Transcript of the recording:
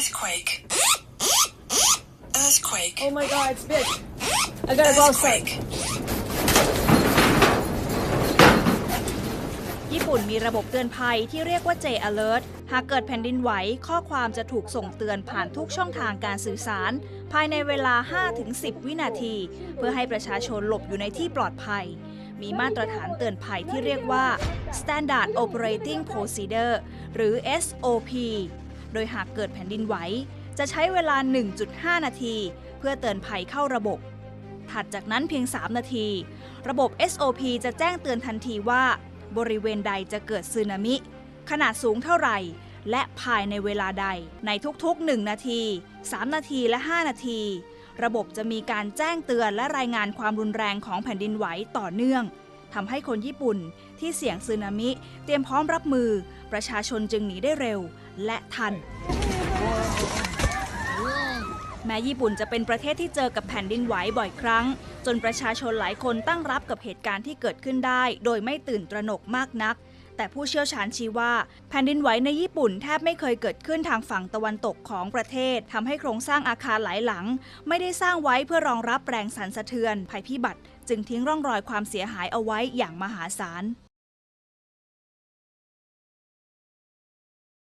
Earthquake. Earthquake. Oh my god, it's big. I gotta go outside. Earthquake. ญี่ปุ่นมีระบบเตือนภัยที่เรียกว่า J Alert หากเกิดแผ่นดินไหว ข้อความจะถูกส่งเตือนผ่านทุกช่องทางการสื่อสาร ภายในเวลา 5-10 วินาที เพื่อให้ประชาชนหลบอยู่ในที่ปลอดภัย มีมาตรฐานเตือนภัยที่เรียกว่า Standard Operating Procedure หรือ SOP โดยหากเกิดแผ่นดินไหว จะใช้เวลา 1.5 นาที เพื่อเตือนภัยเข้าระบบ ถัดจากนั้นเพียง 3 นาที ระบบ SOP จะแจ้งเตือนทันทีว่า บริเวณใดจะเกิดสึนามิ ขนาดสูงเท่าไหร่ และภายในเวลาใด ในทุกๆ 1 นาที 3 นาทีและ 5 นาที ระบบจะมีการแจ้งเตือนและรายงานความรุนแรงของแผ่นดินไหวต่อเนื่อง ทำให้คนญี่ปุ่นที่เสี่ยงสึนามิ เตรียมพร้อมรับมือ ประชาชนจึงหนีได้เร็วและทัน แม้ญี่ปุ่นจะเป็นประเทศที่เจอกับแผ่นดินไหวบ่อยครั้ง จนประชาชนหลายคนตั้งรับกับเหตุการณ์ที่เกิดขึ้นได้ โดยไม่ตื่นตระหนกมากนัก แต่ผู้เชี่ยวชาญชี้ว่า แผ่นดินไหวในญี่ปุ่นแทบไม่เคยเกิดขึ้นทางฝั่งตะวันตกของประเทศทำให้โครงสร้างอาคารหลายหลัง ไม่ได้สร้างไว้เพื่อรองรับแรงสั่นสะเทือน ภัยพิบัติ จึงทิ้งร่องรอยความเสียหายเอาไว้อย่างมหาศาล